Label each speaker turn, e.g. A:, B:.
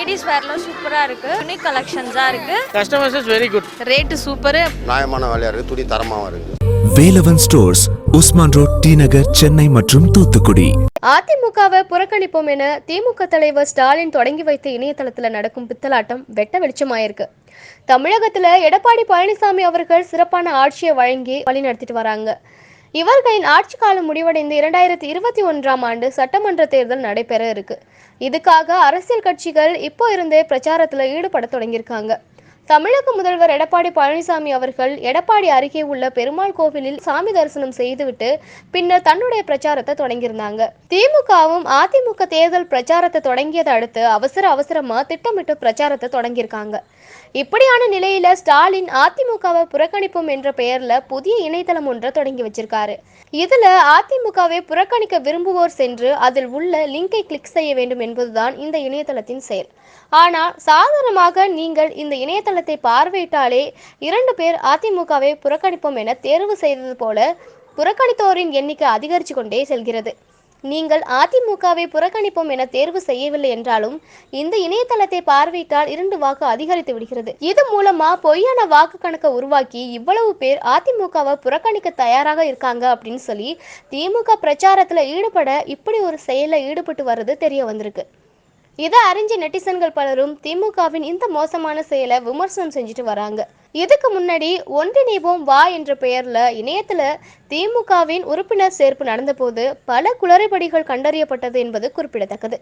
A: Ladies வேர்லாம் சூப்பரா இருக்கு. துணி கலெக்ஷன்ஸா இருக்கு.
B: Customers is very good
A: rate super
C: நியாயமான விலையாக இருக்குது துணி தரமாகவும் இருக்குது
D: Velavan stores Usman road T Nagar Chennai மற்றும் தூத்துக்குடி.
E: அதிமுகவை புறக்கணிப்போம் என திமுக தலைவர் ஸ்டாலின் தொடங்கி வைத்த இணையதளத்தில் நடக்கும் பித்தலாட்டம் வெட்ட வெளிச்சமாயிருக்கு. தமிழகத்துல எடப்பாடி பழனிசாமி அவர்கள் சிறப்பான ஆட்சியை வழங்கி வழிநடத்திட்டு வராங்க. இவர்களின் ஆட்சி காலம் முடிவடைந்து இரண்டாயிரத்தி இருபத்தி ஒன்றாம் ஆண்டு சட்டமன்ற தேர்தல் நடைபெற இருக்கு. இதுக்காக அரசியல் கட்சிகள் இப்போ இருந்தே பிரச்சாரத்துல ஈடுபட தொடங்கியிருக்காங்க. தமிழக முதல்வர் எடப்பாடி பழனிசாமி அவர்கள் எடப்பாடி அருகே உள்ள பெருமாள் கோவிலில் சாமி தரிசனம் செய்துவிட்டு பின்னர் தன்னுடைய பிரச்சாரத்தை தொடங்கியிருந்தாங்க. திமுகவும் அதிமுக தேர்தல் பிரச்சாரத்தை தொடங்கியதை அடுத்து அவசர அவசரமா திட்டமிட்டு பிரச்சாரத்தை தொடங்கியிருக்காங்க. இப்படியான நிலையில ஸ்டாலின் அதிமுகவை புறக்கணிப்போம் என்ற பெயர்ல புதிய இணையதளம் ஒன்றை தொடங்கி வச்சிருக்காரு. இதுல அதிமுகவை புறக்கணிக்க விரும்புவோர் சென்று அதில் உள்ள லிங்கை கிளிக் செய்ய வேண்டும் என்பதுதான் இந்த இணையதளத்தின் செயல். ஆனால் சாதாரணமாக நீங்கள் இந்த நிறுவனத்தை பார்வையிட்டாலே இரண்டு பேர் அதிமுகவை புறக்கணிப்போம் என தேர்வு செய்தது போல புறக்கணித்தோரின் எண்ணிக்கை அதிகரித்து கொண்டே செல்கிறது. நீங்கள் அதிமுகவை புறக்கணிப்போம் என தேர்வு செய்யவில்லை என்றாலும் இந்த இணையதளத்தை பார்வையிட்டால் இரண்டு வாக்கு அதிகரித்து விடுகிறது. இது மூலமா பொய்யான வாக்கு கணக்கை உருவாக்கி இவ்வளவு பேர் அதிமுகவை புறக்கணிக்க தயாராக இருக்காங்க அப்படின்னு சொல்லி திமுக பிரச்சாரத்துல ஈடுபட இப்படி ஒரு செயலில் ஈடுபட்டு வர்றது தெரிய வந்திருக்கு. இதை அறிஞ்ச நெட்டிசன்கள் பலரும் திமுகவின் இந்த மோசமான செயலை விமர்சனம் செஞ்சுட்டு வராங்க. இதுக்கு முன்னாடி ஒன்றிணைவோம் வா என்ற பெயர்ல இணையத்துல திமுகவின் உறுப்பினர் சேர்ப்பு நடந்தபோது பல குளறுபடிகள் கண்டறியப்பட்டது என்பது குறிப்பிடத்தக்கது.